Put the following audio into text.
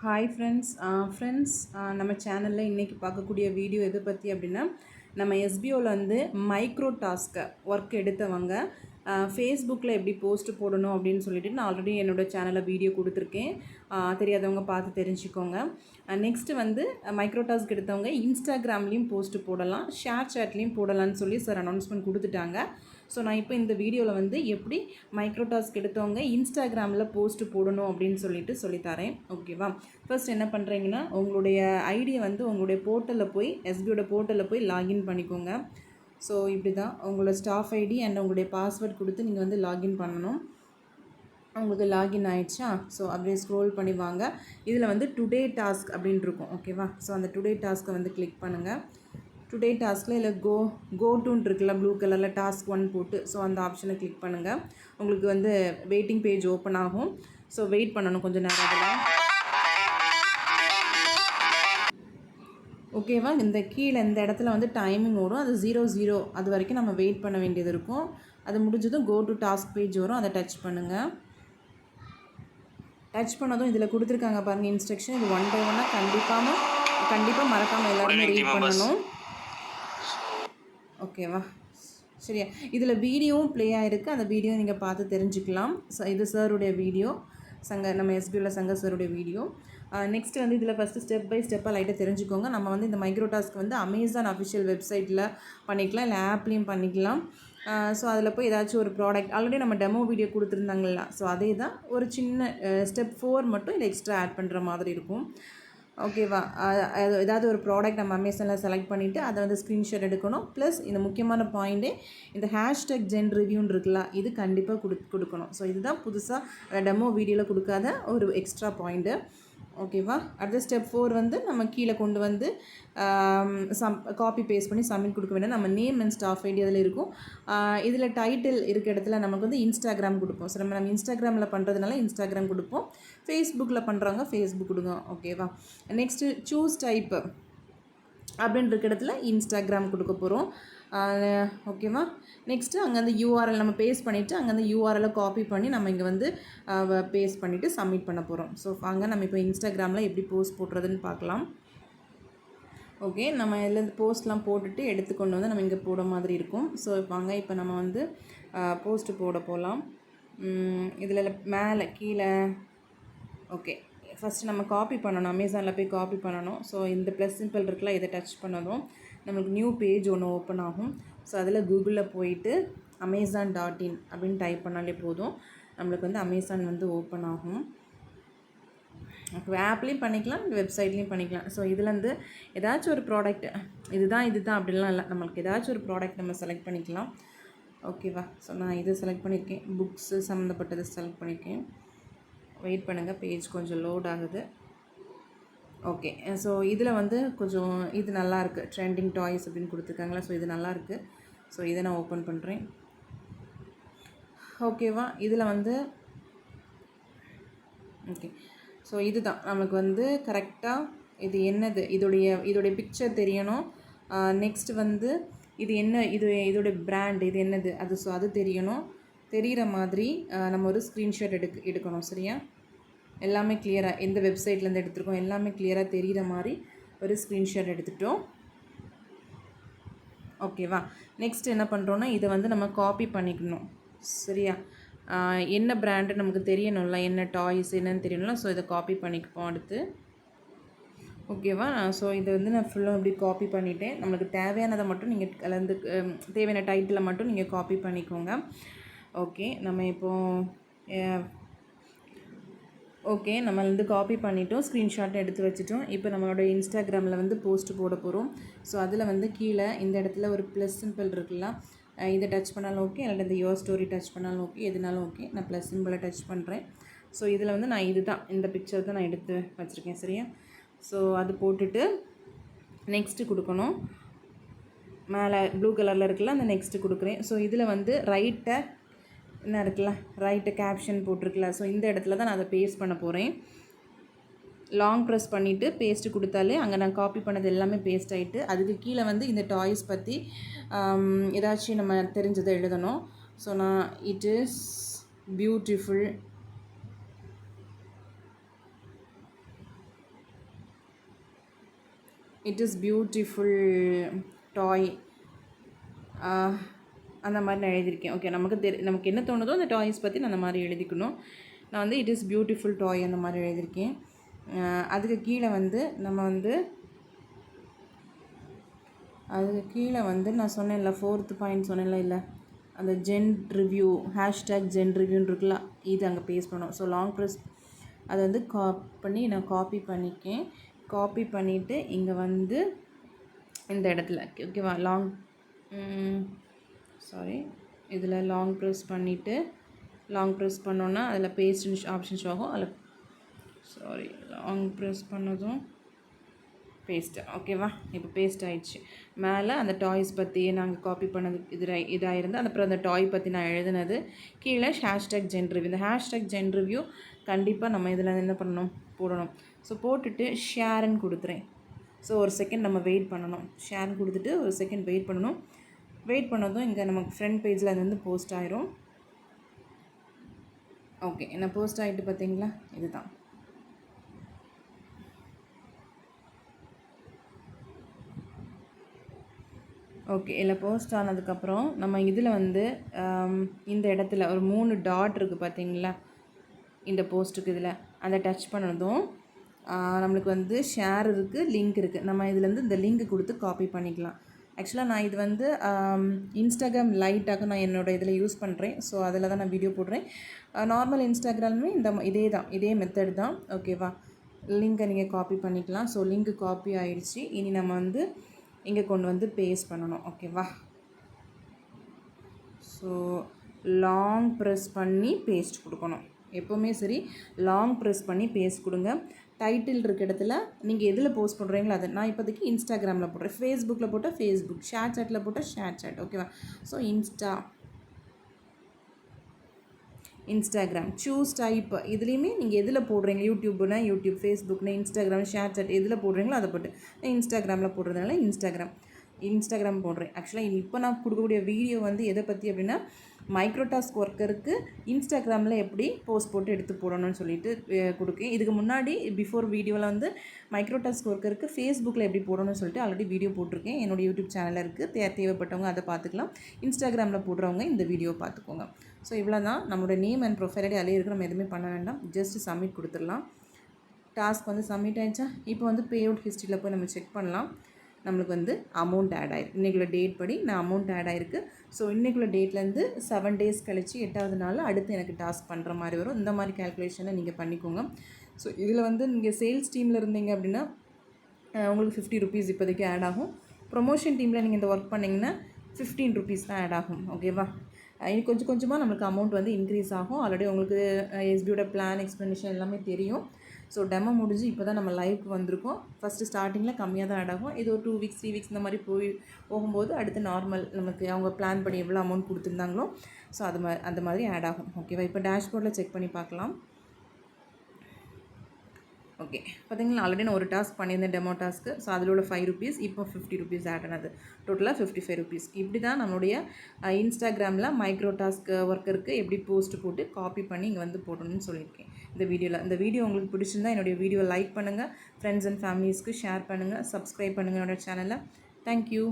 Hi friends friends நம்ம சேனலில் இன்றைக்கி பார்க்கக்கூடிய வீடியோ எதை பற்றி அப்படின்னா நம்ம எஸ்பிஓவில் வந்து மைக்ரோ டாஸ்க்கை ஒர்க் எடுத்தவங்க ஃபேஸ்புக்கில் எப்படி போஸ்ட் போடணும் அப்படின்னு சொல்லிட்டு நான் ஆல்ரெடி என்னோடய சேனலில் வீடியோ கொடுத்துருக்கேன். தெரியாதவங்க பார்த்து தெரிஞ்சுக்கோங்க. நெக்ஸ்ட்டு வந்து மைக்ரோ டாஸ்க் எடுத்தவங்க இன்ஸ்டாகிராம்லேயும் போஸ்ட் போடலாம் ஷேர் சேட்லேயும் போடலாம்னு சொல்லி சார் அனௌன்ஸ்மெண்ட் கொடுத்துட்டாங்க. ஸோ நான் இப்போ இந்த வீடியோவில் வந்து எப்படி மைக்ரோ டாஸ்க் எடுத்தவங்க இன்ஸ்டாகிராமில் போஸ்ட்டு போடணும் அப்படின்னு சொல்லிட்டு சொல்லித்தரேன் ஓகேவா ஃபர்ஸ்ட் என்ன பண்ணுறீங்கன்னா உங்களுடைய ஐடியை வந்து உங்களுடைய போர்ட்டலில் போய் எஸ்பியோட போர்ட்டலில் போய் லாகின் பண்ணிக்கோங்க. ஸோ இப்படி தான் உங்களோட ஸ்டாஃப் ஐடி அண்ட் உங்களுடைய பாஸ்வேர்ட் கொடுத்து நீங்கள் வந்து லாகின் பண்ணணும். உங்களுக்கு லாகின் ஆயிடுச்சா? ஸோ அப்படியே ஸ்க்ரோல் பண்ணி வாங்க. இதில் வந்து டுடே டாஸ்க் அப்படின்ட்டு இருக்கும். ஓகேவா ஸோ அந்த டுடே டாஸ்க்கை வந்து கிளிக் பண்ணுங்கள் டுடே டாஸ்கில் இல்லை கோ கோ டூன்னு இருக்குல்ல ப்ளூ கலரில் டாஸ்க் ஒன் போட்டு ஸோ அந்த ஆப்ஷனை கிளிக் பண்ணுங்கள் உங்களுக்கு வந்து வெயிட்டிங் பேஜ் ஓப்பன் ஆகும். ஸோ வெயிட் பண்ணணும் கொஞ்சம் நேரம் அதில். ஓகேவா இந்த கீழே இந்த இடத்துல வந்து டைமிங் வரும். அது ஜீரோ ஜீரோ அது வரைக்கும் நம்ம வெயிட் பண்ண வேண்டியது இருக்கும். அது முடிஞ்சதும் கோ டு டாஸ்க் பேஜ் வரும். அதை டச் பண்ணுங்கள் டச் பண்ணதும் இதில் கொடுத்துருக்காங்க பாருங்கள் இன்ஸ்ட்ரக்ஷன் இது ஒன் பை ஒன்னாக கண்டிப்பாக கண்டிப்பாக மறக்காமல் எல்லாருமே ரீட் பண்ணணும். ஓகேவா? சரியா. இதில் வீடியோவும் ப்ளே ஆகிருக்கு அந்த வீடியோ நீங்கள் பார்த்து தெரிஞ்சுக்கலாம். ச இது சாருடைய வீடியோ. சங்க நம்ம எஸ்பியூவில் சங்க சாருடைய வீடியோ. நெக்ஸ்ட் வந்து இதில் ஃபஸ்ட்டு ஸ்டெப் பை ஸ்டெப்பாக லைட்டாக தெரிஞ்சுக்கோங்க. நம்ம வந்து இந்த மைக்ரோ டாஸ்க் வந்து அமேசான் அஃபிஷியல் வெப்சைட்டில் பண்ணிக்கலாம். இல்லை ஆப்லேயும் பண்ணிக்கலாம். ஸோ அதில் போய் ஏதாச்சும் ஒரு ப்ராடக்ட் ஆல்ரெடி நம்ம டெமோ வீடியோ கொடுத்துருந்தாங்கல்ல. ஸோ அதே தான் ஒரு சின்ன ஸ்டெப் ஃபோர் மட்டும் இதில் எக்ஸ்ட்ரா ஆட் பண்ணுற மாதிரி இருக்கும். ஓகேவா? ஏதாவது ஒரு ப்ராடக்ட் நம்ம அமேசானில் செலக்ட் பண்ணிவிட்டு அதை வந்து ஸ்க்ரீன்ஷாட் எடுக்கணும். ப்ளஸ் இந்த முக்கியமான பாயிண்ட்டே இந்த ஹேஷ்டேக் ஜென் ரிவ்யூன்னு இருக்குல்ல இது கண்டிப்பாக கொடு கொடுக்கணும். ஸோ இதுதான் புதுசாக டெமோ வீடியோவில் கொடுக்காத ஒரு எக்ஸ்ட்ரா பாயிண்ட்டு ஓகேவா அடுத்த ஸ்டெப் ஃபோர் வந்து நம்ம கீழே கொண்டு வந்து சம் காப்பி பேஸ்ட் பண்ணி சப்மிட் கொடுக்க வேண்டாம் நம்ம நேம் அண்ட் ஸ்டாஃப் ஐடி அதில் இருக்கும். இதில் டைட்டில் இருக்க இடத்துல நமக்கு வந்து இன்ஸ்டாகிராம் கொடுப்போம். ஸோ நம்ம நம்ம இன்ஸ்டாகிராமில் பண்ணுறதுனால இன்ஸ்டாகிராம் கொடுப்போம். ஃபேஸ்புக்கில் பண்ணுறவங்க ஃபேஸ்புக் கொடுங்க. ஓகேவா நெக்ஸ்ட்டு சூஸ் டைப்பு அப்படின்ற இடத்துல இன்ஸ்டாகிராம் கொடுக்க போகிறோம் ஓகேவா நெக்ஸ்ட்டு அங்கே அந்த யூஆர்எல் நம்ம பேஸ்ட் பண்ணிவிட்டு அங்கே அந்த யூஆர்எலை காப்பி பண்ணி நம்ம இங்கே வந்து பேஸ்ட் பண்ணிவிட்டு சப்மிட் பண்ண போகிறோம் ஸோ அங்கே நம்ம இப்போ இன்ஸ்டாகிராமில் எப்படி போஸ்ட் போடுறதுன்னு பார்க்கலாம். ஓகே நம்ம இதில் போஸ்ட்லாம் போட்டுட்டு எடுத்துக்கொண்டு வந்து நம்ம இங்கே போட மாதிரி இருக்கும். ஸோ வாங்க இப்போ நம்ம வந்து போஸ்ட்டு போட போகலாம் இதில் மேலே கீழே ஓகே ஃபஸ்ட்டு நம்ம காப்பி பண்ணணும். அமேசானில் போய் காப்பி பண்ணணும். ஸோ இந்த ப்ளஸ் சிம்பிள் இருக்குல்ல இதை டச் பண்ணதும். நம்மளுக்கு நியூ பேஜ் ஒன்று ஓப்பன் ஆகும். ஸோ அதில் கூகுளில் போயிட்டு அமேசான் டாட் இன் அப்படின்னு டைப் பண்ணாலே போதும். நம்மளுக்கு வந்து அமேசான் வந்து ஓப்பன் ஆகும். ஆப்லேயும் பண்ணிக்கலாம் வெப்சைட்லேயும் பண்ணிக்கலாம். ஸோ இதுலேருந்து ஏதாச்சும் ஒரு ப்ராடக்ட் இதுதான் இதுதான் அப்படிலாம் இல்லை. நம்மளுக்கு ஏதாச்சும் ஒரு ப்ராடக்ட் நம்ம செலக்ட் பண்ணிக்கலாம். ஓகேவா ஸோ நான் இது செலக்ட் பண்ணியிருக்கேன் புக்ஸு சம்மந்தப்பட்டதை செலக்ட் பண்ணியிருக்கேன் வெயிட் பண்ணுங்கள் பேஜ் கொஞ்சம் லோட் ஆகுது. ஓகே ஸோ இதில் வந்து கொஞ்சம் இது நல்லாயிருக்கு ட்ரெண்டிங் டாய்ஸ் அப்படின்னு கொடுத்துருக்காங்களா ஸோ இது நல்லா ஸோ இதை நான் ஓப்பன் பண்ணுறேன் ஓகேவா இதில் வந்து ஓகே ஸோ இதுதான். நமக்கு வந்து கரெக்டாக இது என்னது? இதோடைய இதோடைய பிக்சர் தெரியணும். நெக்ஸ்ட் வந்து இது என்ன இது இதோடைய பிராண்ட் இது என்னது? அது ஸோ அது தெரியணும். தெரிகிற மாதிரி நம்ம ஒரு ஸ்க்ரீன்ஷாட் எடுக்க எடுக்கணும் சரியா? எல்லாமே கிளியராக எந்த வெப்சைட்லேருந்து எடுத்திருக்கோம் எல்லாமே கிளியராக தெரிகிற மாதிரி ஒரு ஸ்க்ரீன்ஷாட் எடுத்துட்டோம். ஓகேவா நெக்ஸ்ட் என்ன பண்ணுறோன்னா இதை வந்து நம்ம காப்பி பண்ணிக்கணும். சரியா? என்ன பிராண்டு நமக்கு தெரியணும்ல என்ன டாய்ஸ் என்னன்னு தெரியணும்ல ஸோ இதை காப்பி பண்ணிக்குப்போம் அடுத்து. ஓகேவா ஸோ இதை வந்து நான் ஃபுல்லாக அப்படி காப்பி பண்ணிட்டேன். நம்மளுக்கு தேவையானதை மட்டும் நீங்கள் கலந்து தேவையான டைட்டிலை மட்டும் நீங்கள் காப்பி பண்ணிக்கோங்க. ஓகே நம்ம இப்போது ஓகே நம்ம வந்து காப்பி பண்ணிட்டோம் ஸ்க்ரீன்ஷாட் எடுத்து வச்சுட்டோம். இப்போ நம்மளோட இன்ஸ்டாகிராமில் வந்து போஸ்ட் போட போகிறோம் ஸோ அதில் வந்து கீழே இந்த இடத்துல ஒரு ப்ளஸ் சிம்பிள் இருக்குல்ல இதை டச் பண்ணாலும் ஓகே அல்லது இந்த யோர் ஸ்டோரி டச் பண்ணாலும் ஓகே எதுனாலும் ஓகே நான் ப்ளஸ் சிம்பிளை டச் பண்ணுறேன் ஸோ இதில் வந்து நான் இது தான் இந்த பிக்சர் தான் நான் எடுத்து வச்சுருக்கேன் சரியா? ஸோ அது போட்டுட்டு நெக்ஸ்ட்டு கொடுக்கணும். மேலே ப்ளூ கலரில் இருக்குல்ல அந்த நெக்ஸ்ட்டு கொடுக்குறேன். ஸோ இதில் வந்து ரைட்டை என்ன இருக்குல்ல ரைட்டு கேப்ஷன் போட்டிருக்கல ஸோ இந்த இடத்துல தான் நான் அதை பேஸ்ட் பண்ண போகிறேன் லாங் ப்ரெஸ் பண்ணிவிட்டு பேஸ்ட்டு கொடுத்தாலே அங்கே நான் காப்பி பண்ணது எல்லாமே பேஸ்ட் ஆகிட்டு அதுக்கு கீழே வந்து இந்த டாய்ஸ் பற்றி um, ஏதாச்சும் நம்ம தெரிஞ்சதை எழுதணும். ஸோ நான் it is beautiful it is beautiful toy அந்த மாதிரி நான் எழுதியிருக்கேன். ஓகே நமக்கு தெரி நமக்கு என்ன தோணுதோ அந்த டாய்ஸ் பற்றி நான் அந்த மாதிரி எழுதிக்கணும். நான் வந்து இட் இஸ் பியூட்டிஃபுல் டாய் அந்த மாதிரி எழுதியிருக்கேன். அதுக்கு கீழே வந்து நம்ம வந்து அதுக்கு கீழே வந்து நான் சொன்னேன்ல ஃபோர்த்து பாயிண்ட் சொன்னேன்ல இல்லை. அந்த ஜென் ரிவ்யூ ஹேஷ்டேக் ஜென் ரிவ்யூன்னு இருக்குல்ல இது அங்கே பேஸ் பண்ணோம் ஸோ லாங் ப்ரெஸ் அதை வந்து காப் பண்ணி நான் காப்பி பண்ணிக்கேன் காப்பி பண்ணிவிட்டு இங்கே வந்து இந்த இடத்துல ஓகேவா லாங் சாரி இதில் லாங் ப்ரெஸ் பண்ணிவிட்டு லாங் ப்ரெஸ் பண்ணோன்னா அதில் பேஸ்ட் ஆப்ஷன் ஷோ ஆகும். அதில் சாரி லாங் ப்ரெஸ் பண்ணதும் பேஸ்ட்டு ஓகேவா இப்போ பேஸ்ட் ஆயிடுச்சு. மேலே அந்த டாய்ஸ் பற்றி நாங்கள் காப்பி பண்ணது இது இதாக இருந்து அப்புறம் அந்த டாய் பற்றி நான் எழுதுனது. கீழே ஹேஷ்டேக் ஜென் ரிவ்யூ இந்த ஹேஷ்டேக் ஜென் ரிவ்யூ கண்டிப்பாக நம்ம இதில் என்ன பண்ணணும்? போடணும். ஸோ போட்டுட்டு ஷேர்னு கொடுத்துறேன். ஸோ ஒரு செகண்ட் நம்ம வெயிட் பண்ணணும். ஷேர்னு கொடுத்துட்டு ஒரு செகண்ட் வெயிட் பண்ணணும். வெயிட் பண்ணதும் இங்கே நமக்கு ஃப்ரண்ட் பேஜில் அது வந்து போஸ்ட் ஆயிரும். ஓகே என்ன போஸ்ட் ஆகிட்டு பார்த்தீங்களா இதுதான். ஓகே இதில் போஸ்ட் ஆனதுக்கப்புறம் நம்ம இதில் வந்து um, இந்த இடத்துல ஒரு மூணு டாட் இருக்குது பார்த்தீங்களா இந்த போஸ்ட்டுக்கு இதில். அதை டச் பண்ணதும் நம்மளுக்கு வந்து ஷேர் இருக்குது லிங்க் இருக்குது நம்ம இதுலேருந்து இந்த லிங்க் கொடுத்து காப்பி பண்ணிக்கலாம். ஆக்சுவலாக நான் இது வந்து இன்ஸ்டாகிராம் லைட்டாக நான் என்னோட இதில் யூஸ் பண்ணுறேன் ஸோ அதில் தான் நான் வீடியோ போடுறேன். நார்மல் இன்ஸ்டாகிராமுமே இந்த இதே தான். இதே மெத்தட் தான். ஓகேவா லிங்கை நீங்கள் காப்பி பண்ணிக்கலாம். ஸோ லிங்க் காப்பி ஆயிடுச்சு. இனி நம்ம வந்து இங்கே கொண்டு வந்து பேஸ்ட் பண்ணணும். ஓகேவா ஸோ லாங் ப்ரெஸ் பண்ணி பேஸ்ட் கொடுக்கணும். எப்போவுமே சரி லாங் ப்ரெஸ் பண்ணி பேஸ்ட் கொடுங்க. டைட்டில் இருக்க இடத்துல நீங்கள் எதில் போஸ்ட் பண்ணுறீங்களோ அது நான் இப்போதைக்கு இன்ஸ்டாகிராமில் போடுறேன். ஃபேஸ்புக்கில் போட்டால் ஃபேஸ்புக் ஷேர் சாட்டில் போட்டால் ஷேர் சாட் ஓகேவா so Insta Instagram choose type இதுலேயுமே நீங்கள் எதில் போடுறீங்க? யூடியூப்னா யூடியூப் ஃபேஸ்புக்னா இன்ஸ்டாகிராம் ஷேர் சாட் எதில் போடுறீங்களோ அதை போட்டு. நான் இன்ஸ்டாகிராமில் போடுறதுனால இன்ஸ்டாகிராம் இன்ஸ்டாகிராம் போடுறேன். ஆக்சுவலாக இப்போ நான் கொடுக்கக்கூடிய வீடியோ வந்து எதை பற்றி அப்படின்னா மைக்ரோடாஸ்க் ஒர்க்கருக்கு இன்ஸ்டாகிராமில் எப்படி போஸ்ட் போட்டு எடுத்து போடணும்னு சொல்லிட்டு கொடுக்கு கொடுக்கேன். இதுக்கு முன்னாடி பிஃபோர் வீடியோவில் வந்து மைக்ரோடாஸ்க் ஒர்க்கருக்கு ஃபேஸ்புக்கில் எப்படி போடணும்னு சொல்லிட்டு ஆல்ரெடி வீடியோ போட்டிருக்கேன். என்னோடய யூடியூப் சேனலில் இருக்குது தே தேவைப்பட்டவங்க அதை பார்த்துக்கலாம். இன்ஸ்டாகிராமில் போடுறவங்க இந்த வீடியோ பார்த்துக்கோங்க. ஸோ இவ்வளோ தான் நம்மளோட நேம் அண்ட் ப்ரொஃபைல் ஐடி அதிலே இருக்கு. நம்ம எதுவுமே பண்ண வேண்டாம். ஜஸ்ட் சப்மிட் கொடுத்துடலாம். டாஸ்க் வந்து சப்மிட் ஆயிடுச்சா? இப்போ வந்து பே அவுட் ஹிஸ்ட்ரியில் போய் நம்ம செக் பண்ணலாம். நம்மளுக்கு வந்து அமௌண்ட் ஆட் ஆயிருக்கு. இன்றைக்குள்ள டேட் படி நான் அமௌண்ட் ஆட் ஆயிருக்கு. ஸோ இன்றைக்குள்ள டேட்லேருந்து செவன் டேஸ் கழித்து எட்டாவது நாள் அடுத்து எனக்கு டாஸ்க் பண்ணுற மாதிரி வரும். இந்த மாதிரி கேல்குலேஷனை நீங்கள் பண்ணிக்கோங்க. ஸோ இதில் வந்து நீங்கள் சேல்ஸ் டீமில் இருந்தீங்க அப்படின்னா உங்களுக்கு ஃபிஃப்டி ருபீஸ் இப்போதைக்கு ஆட் ஆகும். ப்ரொமோஷன் டீமில் நீங்கள் இந்த ஒர்க் பண்ணிங்கன்னா ஃபிஃப்டீன் ருபீஸ் தான் ஆட் ஆகும். ஓகேவா இனி கொஞ்சம் கொஞ்சமாக நம்மளுக்கு அமௌண்ட் வந்து இன்க்ரீஸ் ஆகும். ஆல்ரெடி உங்களுக்கு எஸ்பியோட பிளான் எக்ஸ்ப்ளனேஷன் எல்லாமே தெரியும். ஸோ டெமோ முடிஞ்சு இப்போ தான் நம்ம லைவ்க்கு வந்திருக்கோம். ஃபஸ்ட்டு ஸ்டார்டிங்கில் கம்மியாக தான் ஆட் ஆகும். இது ஒரு டூ வீக்ஸ் த்ரீ வீக்ஸ் இந்த மாதிரி போய் போகும்போது அடுத்து நார்மல் நமக்கு அவங்க பிளான் பண்ணி எவ்வளோ அமௌண்ட் கொடுத்துருந்தாங்களோ ஸோ அது மாதிரி அந்த மாதிரி ஆட் ஆகும். ஓகேவா இப்போ டேஷ்போர்டில் செக் பண்ணி பார்க்கலாம். ஓகே பார்த்தீங்களா ஆல்ரெடி நான் ஒரு டாஸ்க் பண்ணியிருந்தேன் டெமோ டாஸ்க்கு ஸோ அதில் உள்ள ஃபைவ் ருபீஸ் இப்போ ஃபிஃப்டி ருபீஸ் ஆட் ஆனது. டோட்டலாக ஃபிஃப்டி ஃபைவ் ருபீஸ் இப்படி தான் நம்மளுடைய இன்ஸ்டாகிராமில் மைக்ரோ டாஸ்க் ஒர்க்கருக்கு எப்படி போஸ்ட் போட்டு காப்பி பண்ணி இங்கே வந்து போடணும்னு சொல்லியிருக்கேன். இந்த வீடியோவில் இந்த வீடியோ உங்களுக்கு பிடிச்சிருந்தா என்னுடைய வீடியோ லைக் பண்ணுங்கள் ஃப்ரெண்ட்ஸ் அண்ட் ஃபேமிலிஸ்க்கு ஷேர் பண்ணுங்கள் சப்ஸ்கிரைப் பண்ணுங்கள் என்னோட சேனலை தேங்க்யூ